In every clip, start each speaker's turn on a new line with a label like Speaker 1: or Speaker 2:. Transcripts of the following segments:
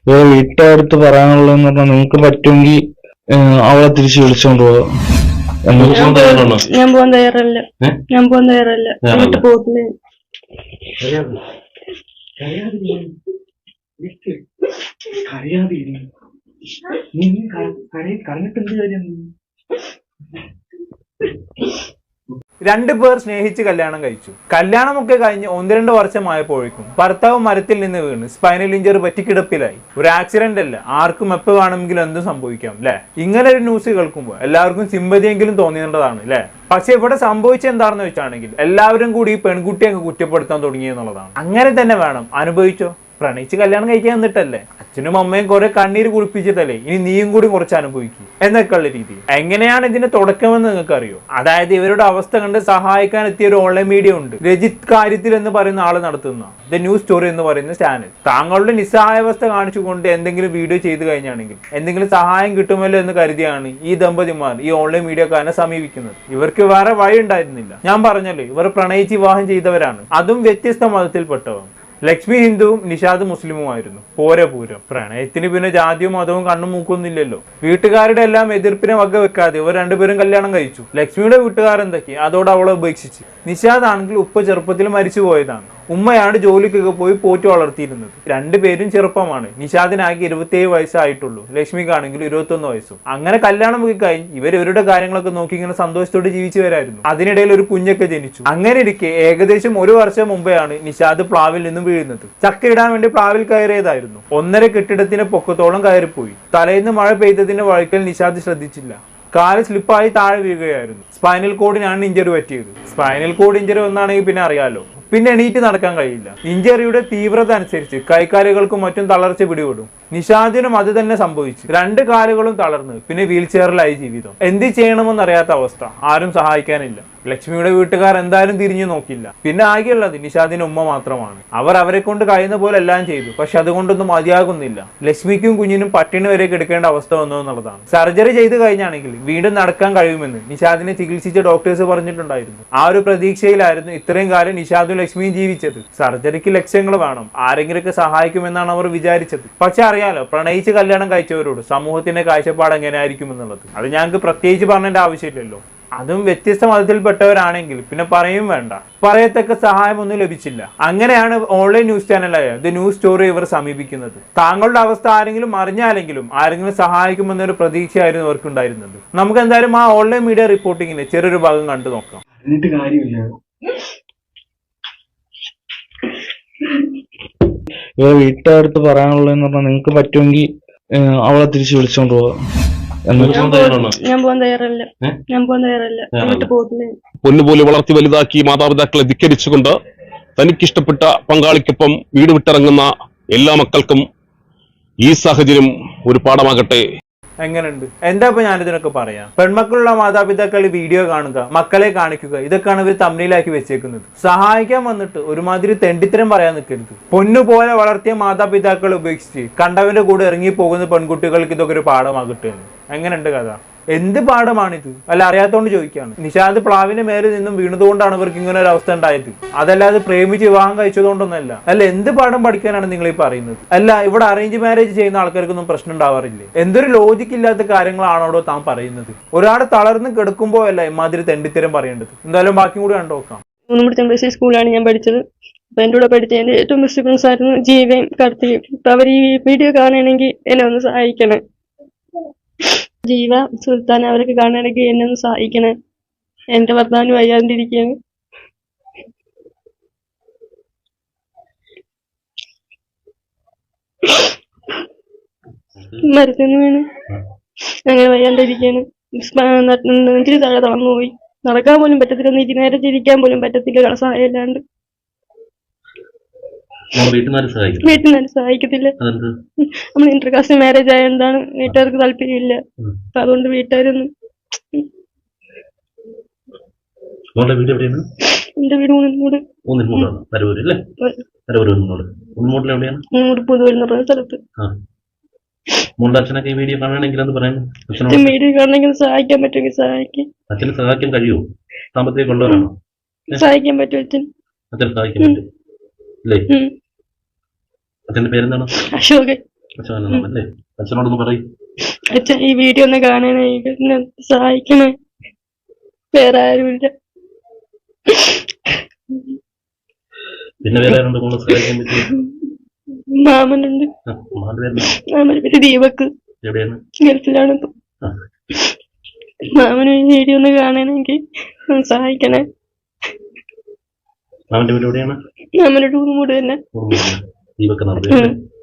Speaker 1: ഇവിടെ വീട്ടുകാരടുത്ത് പറയാനുള്ളതെന്ന് പറഞ്ഞാൽ നിങ്ങൾക്ക് പറ്റുമെങ്കിൽ അവളെ തിരിച്ചു വിളിച്ചോണ്ട് പോവാം
Speaker 2: ഞാൻ പോകാൻ- ഞാൻ പോകാൻ തയ്യാറല്ല? ഞാൻ പോവാൻ തയ്യാറല്ല.
Speaker 3: തയ്യാറല്ല.
Speaker 2: എന്ത് പോകത്തില്ല
Speaker 4: രണ്ടു പേർ സ്നേഹിച്ച് കല്യാണം കഴിച്ചു. കല്യാണമൊക്കെ കഴിഞ്ഞ് ഒന്ന് രണ്ട് വർഷമായപ്പോഴേക്കും ഭർത്താവ് മരത്തിൽ നിന്ന് വീണ് സ്പൈനൽ ഇഞ്ചറി പറ്റിക്കിടപ്പിലായി. ഒരു ആക്സിഡന്റ് അല്ല ആർക്കും എപ്പോൾ വേണമെങ്കിലും എന്തും സംഭവിക്കാം അല്ലെ ഇങ്ങനെ ഒരു ന്യൂസ് കേൾക്കുമ്പോൾ എല്ലാവർക്കും സിമ്പതിയെങ്കിലും തോന്നിയേണ്ടതാണ് അല്ലെ പക്ഷെ ഇവിടെ സംഭവിച്ചത് എന്താണെന്ന് വെച്ചാണെങ്കിൽ എല്ലാവരും കൂടി ഈ പെൺകുട്ടിയെ കുറ്റപ്പെടുത്താൻ തുടങ്ങി എന്നുള്ളതാണ്. അങ്ങനെ തന്നെ വേണം. അനുഭവിച്ചോ? പ്രണയിച്ച് കല്യാണം കഴിക്കാൻ നിന്നിട്ടല്ലേ? അച്ഛനും അമ്മയും കുറെ കണ്ണീര് കുളിപ്പിച്ചിട്ടല്ലേ? ഇനി നീയും കൂടി കുറച്ച് അനുഭവിക്കും. എന്നൊക്കെയുള്ള രീതി. എങ്ങനെയാണ് ഇതിന്റെ തുടക്കമെന്ന് നിങ്ങൾക്ക് അറിയോ അതായത് ഇവരുടെ അവസ്ഥ കണ്ട് സഹായിക്കാൻ എത്തിയ ഒരു ഓൺലൈൻ മീഡിയ ഉണ്ട്. രജിത് കാര്യത്തിൽ എന്ന് പറയുന്ന ആൾ നടത്തുന്ന ദ ന്യൂസ് സ്റ്റോറി എന്ന് പറയുന്ന ചാനൽ താങ്കളുടെ നിസ്സഹായാവസ്ഥ കാണിച്ചുകൊണ്ട് എന്തെങ്കിലും വീഡിയോ ചെയ്തു കഴിഞ്ഞാണെങ്കിൽ എന്തെങ്കിലും സഹായം കിട്ടുമല്ലോ എന്ന് കരുതിയാണ് ഈ ദമ്പതിമാർ ഈ ഓൺലൈൻ മീഡിയക്കാരനെ സമീപിക്കുന്നത്. ഇവർക്ക് വേറെ വഴി ഉണ്ടായിരുന്നില്ല ഞാൻ പറഞ്ഞല്ലോ ഇവർ പ്രണയിച്ച് വിവാഹം ചെയ്തവരാണ്. അതും വ്യത്യസ്ത മതത്തിൽപ്പെട്ടവർ. ലക്ഷ്മി ഹിന്ദുവും നിഷാദ് മുസ്ലിമുമായിരുന്നു പോരെ പൂരം. പ്രണയത്തിന് പിന്നെ ജാതിയും മതവും കണ്ണും മൂക്കൊന്നില്ലല്ലോ വീട്ടുകാരുടെ എല്ലാം എതിർപ്പിനെ വക വെക്കാതെ ഇവർ രണ്ടുപേരും കല്യാണം കഴിച്ചു. ലക്ഷ്മിയുടെ വീട്ടുകാരെന്തൊക്കെ? അതോടെ അവളെ ഉപേക്ഷിച്ച്. നിഷാദ് ആണെങ്കിൽ ഉപ്പ ചെറുപ്പത്തിൽ മരിച്ചു പോയതാണ് ഉമ്മയാണ് ജോലിക്കൊക്കെ പോയി പോറ്റി വളർത്തിയിരുന്നത്. രണ്ടുപേരും ചെറുപ്പമാണ്. നിഷാദിനാകെ ഇരുപത്തിയേഴ് വയസ്സായിട്ടുള്ളൂ. ലക്ഷ്മിക്കാണെങ്കിൽ ഇരുപത്തൊന്ന് വയസ്സും. അങ്ങനെ കല്യാണം ഒക്കെ കഴിഞ്ഞ് ഇവർ ഇവരുടെ കാര്യങ്ങളൊക്കെ നോക്കി ഇങ്ങനെ സന്തോഷത്തോടെ ജീവിച്ചു വരായിരുന്നു. അതിനിടയിൽ ഒരു കുഞ്ഞൊക്കെ ജനിച്ചു. അങ്ങനെ ഇരിക്കെ ഏകദേശം ഒരു വർഷം മുമ്പെയാണ് നിഷാദ് പ്ലാവിൽ നിന്നും വീഴുന്നത്. ചക്ക ഇടാൻ വേണ്ടി പ്ലാവിൽ കയറിയതായിരുന്നു. ഒന്നര കെട്ടിടത്തിന് പൊക്കത്തോളം കയറിപ്പോയി. തലേന്ന് മഴ പെയ്തതിന്റെ വഴിക്കൽ നിഷാദ് ശ്രദ്ധിച്ചില്ല. കാൽ സ്ലിപ്പായി താഴെ വീഴുകയായിരുന്നു. സ്പൈനൽ കോഡിനാണ് ഇഞ്ചറി പറ്റിയത്. സ്പൈനൽ കോഡ് ഇഞ്ചറി ഒന്നാണെങ്കിൽ പിന്നെ അറിയാലോ. പിന്നെ എണീറ്റ് നടക്കാൻ കഴിയില്ല. ഇഞ്ചറിയുടെ തീവ്രത അനുസരിച്ച് കൈക്കാലുകൾക്കും മറ്റും തളർച്ച പിടിപെടും. നിഷാദിനും അത് തന്നെ സംഭവിച്ചു. രണ്ട് കാലുകളും തളർന്ന്. പിന്നെ വീൽ ചെയറിലായി ജീവിതം. എന്ത് ചെയ്യണമെന്നറിയാത്ത അവസ്ഥ. ആരും സഹായിക്കാനില്ല. ലക്ഷ്മിയുടെ വീട്ടുകാർ എന്തായാലും തിരിഞ്ഞു നോക്കില്ല. പിന്നെ ആകെയുള്ളത് നിഷാദിന്റെ ഉമ്മ മാത്രമാണ്. അവർ അവരെ കൊണ്ട് കഴിയുന്ന പോലെ എല്ലാം ചെയ്തു. പക്ഷെ അതുകൊണ്ടൊന്നും മതിയാകുന്നില്ല. ലക്ഷ്മിക്കും കുഞ്ഞിനും പട്ടിണി വരെ കിടക്കേണ്ട അവസ്ഥ വന്നു എന്നുള്ളതാണ്. സർജറി ചെയ്തു കഴിഞ്ഞാണെങ്കിൽ വീണ്ടും നടക്കാൻ കഴിയുമെന്ന് നിഷാദിനെ ചികിത്സിച്ച ഡോക്ടേഴ്സ് പറഞ്ഞിട്ടുണ്ടായിരുന്നു. ആ ഒരു പ്രതീക്ഷയിലായിരുന്നു ഇത്രയും കാലം നിഷാദും ലക്ഷ്മിയും ജീവിച്ചത്. സർജറിക്ക് ലക്ഷ്യങ്ങൾ വേണം. ആരെങ്കിലൊക്കെ സഹായിക്കുമെന്നാണ് അവർ വിചാരിച്ചത്. പക്ഷെ അറിയാലോ പ്രണയിച്ച് കല്യാണം കഴിച്ചവരോട് സമൂഹത്തിന്റെ കാഴ്ചപ്പാട് എങ്ങനെയായിരിക്കും എന്നുള്ളത് അത് ഞങ്ങൾക്ക് പ്രത്യേകിച്ച് പറഞ്ഞതിന്റെ ആവശ്യമില്ലല്ലോ. അതും വ്യത്യസ്ത മതത്തിൽപ്പെട്ടവരാണെങ്കിൽ പിന്നെ പറയും വേണ്ട. പറയത്തക്ക സഹായമൊന്നും ലഭിച്ചില്ല. അങ്ങനെയാണ് ഓൺലൈൻ ന്യൂസ് ചാനലായ ദി ന്യൂസ് സ്റ്റോറി ഇവർ സമീപിക്കുന്നത്. താങ്കളുടെ അവസ്ഥ ആരെങ്കിലും അറിഞ്ഞാലെങ്കിലും ആരെങ്കിലും സഹായിക്കുമെന്നൊരു പ്രതീക്ഷയായിരുന്നു അവർക്കുണ്ടായിരുന്നത്. നമുക്ക് എന്തായാലും ആ ഓൺലൈൻ മീഡിയ റിപ്പോർട്ടിങ്ങിന്റെ ചെറിയൊരു ഭാഗം കണ്ടു നോക്കാം.
Speaker 3: എന്നിട്ട് കാര്യമില്ല.
Speaker 1: ഇവിടെ വീട്ടുകാരടുത്ത് പറയാനുള്ളതെന്ന് പറഞ്ഞാൽ നിങ്ങൾക്ക് പറ്റുമെങ്കിൽ അവളെ തിരിച്ചു വിളിച്ചോണ്ട് പോവാം
Speaker 2: ഞാൻ പോകാൻ- ഞാൻ പോകാൻ തയ്യാറല്ല. ഞാൻ പോകാൻ തയ്യാറല്ല.
Speaker 3: തയ്യാറല്ല.
Speaker 2: വീട്ടിൽ
Speaker 5: പൊന്നുപോലെ വളർത്തി വലുതാക്കി മാതാപിതാക്കളെ ധിക്കരിച്ചുകൊണ്ട് തനിക്കിഷ്ടപ്പെട്ട പങ്കാളിക്കൊപ്പം വീട് വിട്ടിറങ്ങുന്ന എല്ലാ മക്കൾക്കും ഈ സാഹചര്യം ഒരു പാഠമാകട്ടെ.
Speaker 4: എങ്ങനെയുണ്ട് എന്താ ഇപ്പൊ ഞാനിതിനൊക്കെ പറയാം? പെൺമക്കളുള്ള മാതാപിതാക്കൾ വീഡിയോ കാണുക മക്കളെ കാണിക്കുക ഇതൊക്കെയാണ് ഇവർ തമ്മിലാക്കി വെച്ചേക്കുന്നത്. സഹായിക്കാൻ വന്നിട്ട് ഒരുമാതിരി തെണ്ടിത്തരം പറയാൻ നിൽക്കരുത് പൊന്നുപോലെ വളർത്തിയ മാതാപിതാക്കളെ ഉപേക്ഷിച്ച് കണ്ടവന്റെ കൂടെ ഇറങ്ങി പോകുന്ന പെൺകുട്ടികൾക്ക് ഇതൊക്കെ ഒരു പാഠമാകട്ടെ. എങ്ങനെയുണ്ട് കഥ? എന്ത് പാഠമാണിത്? അല്ല അറിയാത്തോണ്ട് ചോദിക്കാണ്. നിഷാദ് പ്ലാവിന്റെ മേലെ നിന്നും വീണതുകൊണ്ടാണ് ഇവർക്ക് ഇങ്ങനെ ഒരു അവസ്ഥ ഉണ്ടായത്. അതല്ലാതെ പ്രേമിച്ച് വിവാഹം കഴിച്ചതുകൊണ്ടൊന്നല്ല അല്ല എന്ത് പാഠം പഠിക്കാനാണ് നിങ്ങൾ ഈ പറയുന്നത്? അല്ല ഇവിടെ അറേഞ്ച് മാരേജ് ചെയ്യുന്ന ആൾക്കാർക്കൊന്നും പ്രശ്നം ഉണ്ടാവാറില്ലേ? എന്തൊരു ലോജിക്ക് ഇല്ലാത്ത കാര്യങ്ങളാണോടോ താൻ പറയുന്നത്. ഒരാൾ തളർന്ന് കിടക്കുമ്പോ അല്ല ഇമാതിരി തെണ്ടിത്തരം പറയേണ്ടത്. എന്തായാലും ബാക്കി കൂടി കണ്ടു നോക്കാം.
Speaker 2: സ്കൂളാണ് ഞാൻ പഠിച്ചത്. അപ്പൊ എന്റെ കൂടെ പഠിച്ച എന്റെ ഏറ്റവും ബെസ്റ്റ് ഫ്രണ്ട്സ് ആയിരുന്നു ജീവയും കാർത്തികയും അപ്പൊ അവർ ഈ വീഡിയോ കാണുകയാണെങ്കിൽ എന്നെ ഒന്ന് സഹായിക്കണേ. ജീവ സുൽത്താൻ അവരൊക്കെ കാണുകയാണെങ്കിൽ എന്നെ ഒന്ന് സഹായിക്കണേ. എന്റെ ഭർത്താവിന് വയ്യാണ്ടിരിക്കുകയാണ് മരത്തിന്ന് വീണ്. അങ്ങനെ വയ്യാണ്ടിരിക്കുകയാണ് നെഞ്ചിന് താഴെ തളർന്നു പോയി നടക്കാൻ പോലും പറ്റത്തില്ല. നീതി നേരെ പോലും പറ്റത്തില്ല. സഹായം ഇല്ലാണ്ട്
Speaker 3: വീട്ടിൽ
Speaker 2: സഹായിക്കത്തില്ല? നമ്മൾ ഇന്റർകാസ്റ്റ് മാരേജ് ആയതുകൊണ്ടാണ് വീട്ടുകാർക്ക് താല്പര്യമില്ല. അപ്പൊ അതുകൊണ്ട് വീട്ടുകാരൊന്നും
Speaker 3: വീട് എവിടെയാണ്?
Speaker 2: എന്റെ വീട്
Speaker 3: ഊന്നിൻമൂടാണ് പരവൂര് അല്ലേ? പരവൂർ ഊന്നിനോട് ഊന്നിനോട്ടിൽ എവിടെയാണ്?
Speaker 2: മൂന്നോട് പുതുവൽ എന്ന് പറയുന്ന സ്ഥലത്ത്
Speaker 3: ആ. മോളുടെ അച്ഛനൊക്കെ ഈ വീഡിയോ അത്
Speaker 2: കാണണമെങ്കിൽ സഹായിക്കാൻ പറ്റുമെങ്കിൽ സഹായിക്കും.
Speaker 3: അച്ഛന് സഹായിക്കാൻ കഴിയുമോ? സാമ്പത്തികം
Speaker 2: സഹായിക്കാൻ പറ്റും അച്ഛൻ.
Speaker 3: സഹായിക്കാൻ പറ്റും. അല്ലേ. അച്ഛന്റെ പേരെന്താണ്?
Speaker 2: അശോകൻ.
Speaker 3: അച്ഛനല്ലേ അച്ഛനോടൊന്ന് പറയും.
Speaker 2: അച്ഛൻ ഈ വീഡിയോ ഒന്ന് എന്നെ സഹായിക്കണേ. വേറെ ആരുമില്ല.
Speaker 3: പിന്നെ വേറെ ആരുണ്ട് മോളെ സഹായിക്കാൻ പറ്റിയ?
Speaker 2: മാമനുണ്ട്.
Speaker 3: മാന്റെ പേര്
Speaker 2: മാമന് പേര് ദീപക്ക്
Speaker 3: എവിടെയാണ്?
Speaker 2: ഗൾഫിലാണ്. ഇപ്പൊ
Speaker 3: ആ.
Speaker 2: മാമന് ഈ വീഡിയോ ഒന്ന് കാണണമെങ്കിൽ സഹായിക്കണേ.
Speaker 3: മാമന്റെ വീട് എവിടെയാണ്?
Speaker 2: മാമന്റെ ടൂർ കൂടെ തന്നെ.
Speaker 3: ദീപക്ക് നടന്നു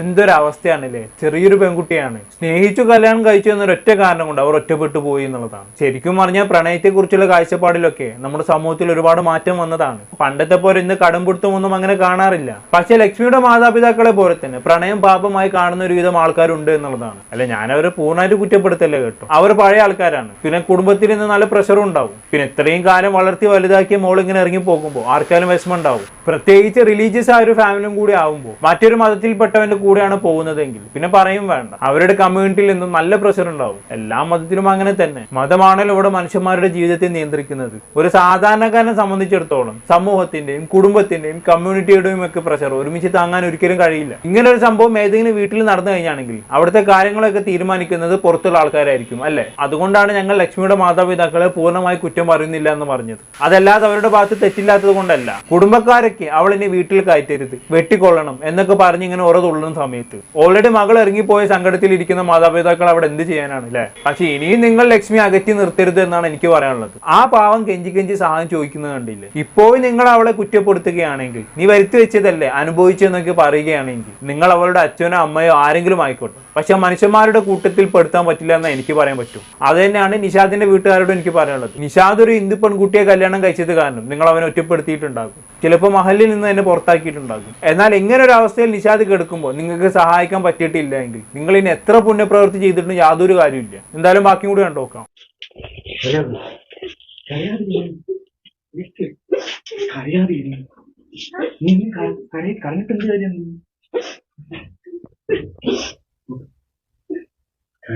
Speaker 4: എന്തൊരവസ്ഥയാണല്ലേ? ചെറിയൊരു പെൺകുട്ടിയാണ്. സ്നേഹിച്ചു കല്യാണം കഴിച്ചു എന്നൊരൊറ്റ കാരണം കൊണ്ട് അവർ ഒറ്റപ്പെട്ടു പോയി എന്നുള്ളതാണ്. ശരിക്കും പറഞ്ഞാൽ പ്രണയത്തെ കുറിച്ചുള്ള കാഴ്ചപ്പാടിലൊക്കെ നമ്മുടെ സമൂഹത്തിൽ ഒരുപാട് മാറ്റം വന്നതാണ്. പണ്ടത്തെ പോലെ ഇന്ന് കടംപിടുത്തമൊന്നും അങ്ങനെ കാണാറില്ല. പക്ഷെ ലക്ഷ്മിയുടെ മാതാപിതാക്കളെ പോലെ തന്നെ പ്രണയം പാപമായി കാണുന്ന ഒരു ഒരുവിധം ആൾക്കാരുണ്ട് എന്നുള്ളതാണ്. അല്ല ഞാൻ അവരെ പൂർണമായിട്ട് കുറ്റപ്പെടുത്തല്ലേ കേട്ടോ. അവർ പഴയ ആൾക്കാരാണ്. പിന്നെ കുടുംബത്തിൽ നിന്ന് നല്ല പ്രഷറും ഉണ്ടാവും. പിന്നെ ഇത്രയും കാലം വളർത്തി വലുതാക്കിയ മോൾ ഇങ്ങനെ ഇറങ്ങി പോകുമ്പോൾ ആർക്കാലും വിഷമം ഉണ്ടാവും. പ്രത്യേകിച്ച് റിലീജിയസ് ആ ഒരു ഫാമിലിയും കൂടി ആവുമ്പോൾ മറ്റൊരു മതത്തിൽപ്പെട്ടവന്റെ കൂടെയാണ് പോകുന്നതെങ്കിൽ. പിന്നെ പറയും വേണ്ട. അവരുടെ കമ്മ്യൂണിറ്റിയിൽ നിന്നും നല്ല പ്രഷർ ഉണ്ടാവും. എല്ലാ മതത്തിലും അങ്ങനെ തന്നെ. മതമാണല്ലോ ഇവിടെ മനുഷ്യന്മാരുടെ ജീവിതത്തെ നിയന്ത്രിക്കുന്നത്. ഒരു സാധാരണക്കാരനെ സംബന്ധിച്ചിടത്തോളം സമൂഹത്തിന്റെയും കുടുംബത്തിന്റെയും കമ്മ്യൂണിറ്റിയുടെയും ഒക്കെ പ്രഷർ ഒരുമിച്ച് താങ്ങാൻ ഒരിക്കലും കഴിയില്ല. ഇങ്ങനെ ഒരു സംഭവം ഏതെങ്കിലും വീട്ടിൽ നടന്നു കഴിഞ്ഞാണെങ്കിൽ അവിടുത്തെ കാര്യങ്ങളൊക്കെ തീരുമാനിക്കുന്നത് പുറത്തുള്ള ആൾക്കാരായിരിക്കും അല്ലെ? അതുകൊണ്ടാണ് ഞങ്ങൾ ലക്ഷ്മിയുടെ മാതാപിതാക്കളെ പൂർണമായി കുറ്റം പറയുന്നില്ല എന്ന് പറഞ്ഞത്. അതല്ലാതെ അവരുടെ ഭാഗത്ത് തെറ്റില്ലാത്തത് കൊണ്ടല്ല. കുടുംബക്കാരൊക്കെ അവൾ ഇനി വീട്ടിൽ കയറ്റരുത്. വെട്ടിക്കൊള്ളണം എന്നൊക്കെ പറഞ്ഞ് ഇങ്ങനെ ഓരോ തുള്ളുന്ന സമയത്ത്. ഓൾറെഡി മകൾ ഇറങ്ങിപ്പോയ സങ്കടത്തിൽ ഇരിക്കുന്ന മാതാപിതാക്കൾ അവിടെ എന്ത് ചെയ്യാനാണ് അല്ലെ? പക്ഷെ ഇനിയും നിങ്ങൾ ലക്ഷ്മി അകറ്റി നിർത്തരുത് എന്നാണ് എനിക്ക് പറയാനുള്ളത്. ആ പാവം കെഞ്ചി കെഞ്ചി സഹായം ചോദിക്കുന്നത് കണ്ടില്ലേ? ഇപ്പോഴും നിങ്ങൾ അവളെ കുറ്റപ്പെടുത്തുകയാണെങ്കിൽ നീ വരുത്തി വെച്ചതല്ലേ അനുഭവിച്ചെന്നൊക്കെ പറയുകയാണെങ്കിൽ നിങ്ങൾ അവളുടെ അച്ഛനോ അമ്മയോ ആരെങ്കിലും ആയിക്കോട്ടെ. പക്ഷെ മനുഷ്യന്മാരുടെ കൂട്ടത്തിൽ പെടുത്താൻ പറ്റില്ല എന്ന് എനിക്ക് പറയാൻ പറ്റും. അത് തന്നെയാണ് നിഷാദിന്റെ വീട്ടുകാരോട് എനിക്ക് പറയാനുള്ളത്. നിഷാദ് ഒരു ഹിന്ദു പെൺകുട്ടിയെ കല്യാണം കഴിച്ചത് കാരണം നിങ്ങൾ അവനെ ഒറ്റപ്പെടുത്തിയിട്ടുണ്ടാകും. ചിലപ്പോൾ മഹലിൽ നിന്ന് തന്നെ പുറത്താക്കിയിട്ടുണ്ടാകും. എന്നാൽ ഇങ്ങനെ ഒരു അവസ്ഥയിൽ നിഷാദ് കിടക്കുമ്പോൾ നിങ്ങൾക്ക് സഹായിക്കാൻ പറ്റിയിട്ടില്ല എങ്കിൽ നിങ്ങൾ ഇനി എത്ര പുണ്യപ്രവൃത്തി ചെയ്തിട്ടും യാതൊരു കാര്യമില്ല എന്തായാലും ബാക്കിയും കൂടി കണ്ടു നോക്കാം.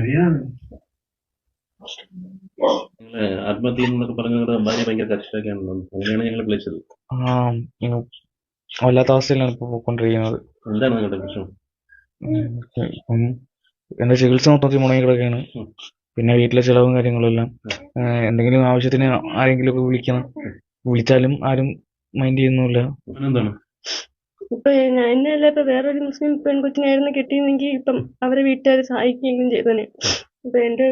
Speaker 3: നിങ്ങൾ ആത്മഹത്യ എന്നൊക്കെ പറഞ്ഞ നിങ്ങളുടെ ഭാര്യ ഭയങ്കര കർഷകയാണല്ലോ അങ്ങനെയാണ് ഞങ്ങൾ വിളിച്ചത്.
Speaker 1: ആ ഇങ്ങനെ വല്ലാത്ത അവസ്ഥയിലാണ് ഇപ്പോൾ പോയിക്കൊണ്ടിരിക്കുന്നത്.
Speaker 3: എന്താണ് നിങ്ങളുടെ പ്രശ്നം?
Speaker 1: ഇപ്പം എന്റെ ചികിത്സ മൊത്തത്തിൽ മുടങ്ങി കിടക്കുകയാണ് പിന്നെ വീട്ടിലെ ചിലവും കാര്യങ്ങളെല്ലാം എല്ലാം. എന്തെങ്കിലും ആവശ്യത്തിന് ആരെങ്കിലും ഒക്കെ വിളിക്കണം. വിളിച്ചാലും ആരും മൈൻഡ് ചെയ്യുന്നില്ല
Speaker 3: എന്താണ്
Speaker 2: ഇപ്പൊ ഞാൻ എന്നെയല്ല ഇപ്പൊ വേറൊരു മുസ്ലിം പെൺകൊച്ചിനായിരുന്നു കിട്ടിയിരുന്നെങ്കിൽ ഇപ്പം അവരെ വീട്ടുകാർ സഹായിക്കുകയും ചെയ്തേനെ ഇപ്പൊ എന്റെ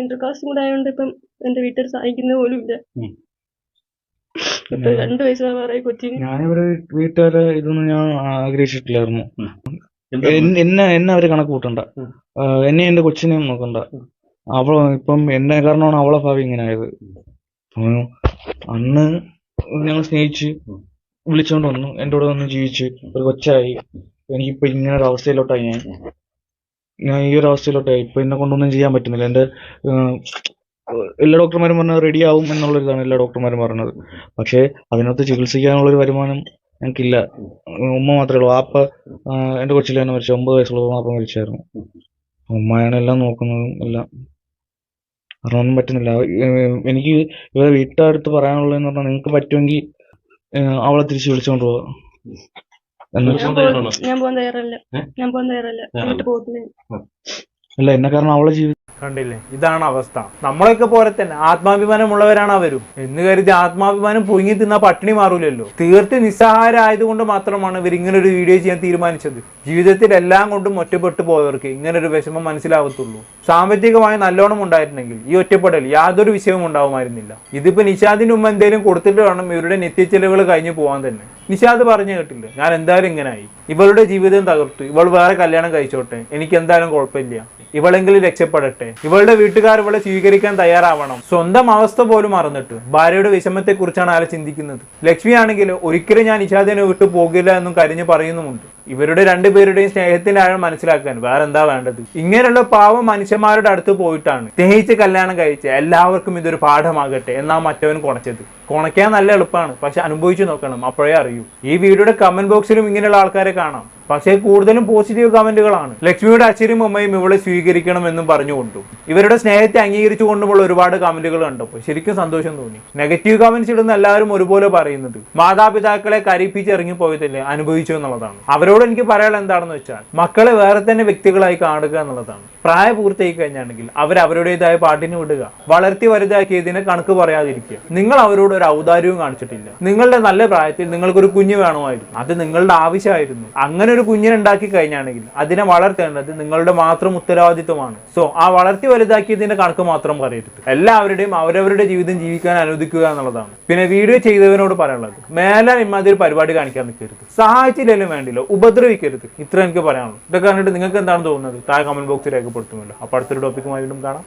Speaker 2: ഇന്റർകാസ്റ്റും കൂടെ ആയതുകൊണ്ട് ഇപ്പം എന്റെ വീട്ടുകാർ സഹായിക്കുന്നത് പോലും ഇല്ല. ഇപ്പൊ രണ്ടു വയസ്സാവാറായി കൊച്ചിന്.
Speaker 1: ഞാനിവരെ വീട്ടുകാരെ ഇതൊന്നും ഞാൻ ആഗ്രഹിച്ചിട്ടില്ലായിരുന്നു. എന്നെ എന്നെ അവർ കണക്ക് കൂട്ടണ്ട എന്നെ എന്റെ കൊച്ചിനെയും നോക്കണ്ട. അവൾ ഇപ്പം എന്നെ കാരണമാണ് അവളെ ഭാവി ഇങ്ങനെ ആയത്. അന്ന് ഞങ്ങൾ സ്നേഹിച്ച് വിളിച്ചോണ്ട് വന്നു. എന്റെ കൂടെ വന്ന് ജീവിച്ച് ഒരു കൊച്ചായി. എനിക്കിപ്പോ ഇങ്ങനെ ഒരു അവസ്ഥയിലോട്ടായി ഞാൻ. ഞാൻ ഈ ഒരു അവസ്ഥയിലോട്ടായി ഇപ്പൊ എന്നെ കൊണ്ടൊന്നും ചെയ്യാൻ പറ്റുന്നില്ല. എന്റെ എല്ലാ ഡോക്ടർമാരും ആവും എന്നുള്ളൊരിതാണ് എല്ലാ ഡോക്ടർമാരും പറഞ്ഞത്. പക്ഷേ അതിനകത്ത് ചികിത്സിക്കാനുള്ള ഒരു വരുമാനം ഞങ്ങൾക്കില്ല. ഉമ്മ മാത്രമേ ഉള്ളൂ. വാപ്പ എന്റെ കൊച്ചിലെ തന്നെ മരിച്ചു. ഒമ്പത് വയസ്സുള്ള വാപ്പ മരിച്ചായിരുന്നു. ഉമ്മയാണ് എല്ലാം നോക്കുന്നതും എല്ലാം. ഒന്നും പറ്റുന്നില്ല. എനിക്ക് ഇവരെ വീട്ടുകാരടുത്ത് പറയാനുള്ളതെന്ന് പറഞ്ഞാൽ നിങ്ങൾക്ക് പറ്റുമെങ്കിൽ അവളെ തിരിച്ചു വിളിച്ചോണ്ട് പോവാ
Speaker 2: ഞാൻ പോകാൻ ഞാൻ പോകാൻ തയ്യാറല്ല
Speaker 3: ഏ?
Speaker 2: ഞാൻ പോകാൻ തയ്യാറല്ല
Speaker 3: തയ്യാറല്ല.
Speaker 2: പോകത്തില്ല
Speaker 1: അല്ല എന്നെ കാരണം അവളെ ജീവിതം
Speaker 4: കണ്ടില്ലേ? ഇതാണ് അവസ്ഥ. നമ്മളൊക്കെ പോലെ തന്നെ. ആത്മാഭിമാനമുള്ളവരാണ് അവരും. എന്ന് കരുതി ആത്മാഭിമാനം പൊങ്ങി തിന്നാ പട്ടിണി മാറൂലല്ലോ. തീർത്ത് നിസ്സഹായരായതുകൊണ്ട് മാത്രമാണ് ഇവർ ഇങ്ങനെ ഒരു വീഡിയോ ചെയ്യാൻ തീരുമാനിച്ചത്. ജീവിതത്തിൽ എല്ലാം കൊണ്ടും ഒറ്റപ്പെട്ടു പോയവർക്ക് ഇങ്ങനെ ഒരു വിഷമം മനസ്സിലാവത്തുള്ളൂ. സാമ്പത്തികമായി നല്ലോണം ഉണ്ടായിരുന്നെങ്കിൽ ഈ ഒറ്റപ്പെടൽ യാതൊരു വിഷയവും ഉണ്ടാവുമായിരുന്നില്ല. ഇതിപ്പോ നിഷാദിന്റെ മുമ്പ് എന്തെങ്കിലും കൊടുത്തിട്ട് വേണം ഇവരുടെ നിത്യച്ചെലവുകൾ കഴിഞ്ഞു പോകാൻ തന്നെ. നിഷാദ് പറഞ്ഞു കേട്ടില്ല? ഞാൻ എന്തായാലും ഇങ്ങനായി. ഇവളുടെ ജീവിതം തകർത്തു. ഇവൾ വേറെ കല്യാണം കഴിച്ചോട്ടെ. എനിക്ക് എന്തായാലും കുഴപ്പമില്ല. ഇവളെങ്കിലും രക്ഷപ്പെടട്ടെ. ഇവളുടെ വീട്ടുകാർ ഇവളെ സ്വീകരിക്കാൻ തയ്യാറാവണം. സ്വന്തം അവസ്ഥ പോലും മറന്നിട്ട് ഭാര്യയുടെ വിഷമത്തെ കുറിച്ചാണ് അയാൾ ചിന്തിക്കുന്നത്. ലക്ഷ്മി ആണെങ്കിൽ ഒരിക്കലും ഞാൻ ഇഷാദിനെ വിട്ടു പോകില്ല എന്നും കരിഞ്ഞു പറയുന്നുമുണ്ട്. ഇവരുടെ രണ്ടുപേരുടെയും സ്നേഹത്തിന്റെ ആഴം മനസ്സിലാക്കാൻ വേറെ എന്താ വേണ്ടത്? ഇങ്ങനെയുള്ള പാവം മനുഷ്യന്മാരുടെ അടുത്ത് പോയിട്ടാണ്. സ്നേഹിച്ച് കല്യാണം കഴിച്ച് എല്ലാവർക്കും ഇതൊരു പാഠമാകട്ടെ എന്നാ മറ്റവൻ കുണച്ചത്. കുണയ്ക്കാൻ നല്ല എളുപ്പമാണ്. പക്ഷെ അനുഭവിച്ചു നോക്കണം. അപ്പോഴേ അറിയൂ. ഈ വീഡിയോയുടെ കമന്റ് ബോക്സിലും ഇങ്ങനെയുള്ള ആൾക്കാരെ കാണാം. പക്ഷേ കൂടുതലും പോസിറ്റീവ് കമന്റുകളാണ്. ലക്ഷ്മിയുടെ അച്ഛനും അമ്മയും ഇവളെ സ്വീകരിക്കണമെന്നും പറഞ്ഞുകൊണ്ടും. ഇവരുടെ സ്നേഹത്തെ അംഗീകരിച്ചുകൊണ്ടുമുള്ള ഒരുപാട് കമന്റുകൾ കണ്ടപ്പോൾ ശരിക്കും സന്തോഷം തോന്നി. നെഗറ്റീവ് കമന്റ്സ് ഇടുന്ന എല്ലാവരും ഒരുപോലെ പറയുന്നത് മാതാപിതാക്കളെ കരിപ്പിച്ചിറങ്ങി പോയതല്ലേ? അനുഭവിച്ചു എന്നുള്ളതാണ്. അവരോട് എനിക്ക് പറയാൻ എന്താണെന്ന് വെച്ചാൽ മക്കളെ വേറെ തന്നെ വ്യക്തികളായി കാണുക എന്നുള്ളതാണ്. പ്രായപൂർത്തിയായി കഴിഞ്ഞാണെങ്കിൽ അവർ അവരുടേതായ പാട്ടിന് വിടുക വളർത്തി വലുതാക്കിയതിനെ കണക്ക് പറയാതിരിക്കുക. നിങ്ങൾ അവരോട് ഒരു ഔദാര്യവും കാണിച്ചിട്ടില്ല. നിങ്ങളുടെ നല്ല പ്രായത്തിൽ നിങ്ങൾക്കൊരു കുഞ്ഞ് വേണമായിരുന്നു. അത് നിങ്ങളുടെ ആവശ്യമായിരുന്നു. അങ്ങനെ ഒരു കുഞ്ഞിനെ ഉണ്ടാക്കി കഴിഞ്ഞാണെങ്കിൽ അതിനെ വളർത്തേണ്ടത് നിങ്ങളുടെ മാത്രം ഉത്തരവാദിത്വമാണ്. സോ ആ വളർത്തി വലുതാക്കിയതിന്റെ കണക്ക് മാത്രം പറയരുത്. എല്ലാവരുടെയും അവരവരുടെ ജീവിതം ജീവിക്കാൻ അനുവദിക്കുക എന്നുള്ളതാണ്. പിന്നെ വീഡിയോ ചെയ്തവനോട് പറയാനുള്ളത് മേലെ ഇമാതിരി പരിപാടി കാണിക്കാൻ നിൽക്കരുത്. സഹായിച്ചില്ലെങ്കിലും വേണ്ടില്ല ഉപദ്രവിക്കരുത്. ഇത്ര എനിക്ക് പറയാനുള്ളൂ. ഇതൊക്കെ കണ്ടിട്ട് നിങ്ങൾക്ക് എന്താണ് തോന്നുന്നത്? താഴെ കമന്റ് ബോക്സിൽ രേഖപ്പെടുത്തുമല്ലോ. അപ്പോൾ അടുത്തൊരു ടോപ്പിക്കുമായി വീണ്ടും കാണാം.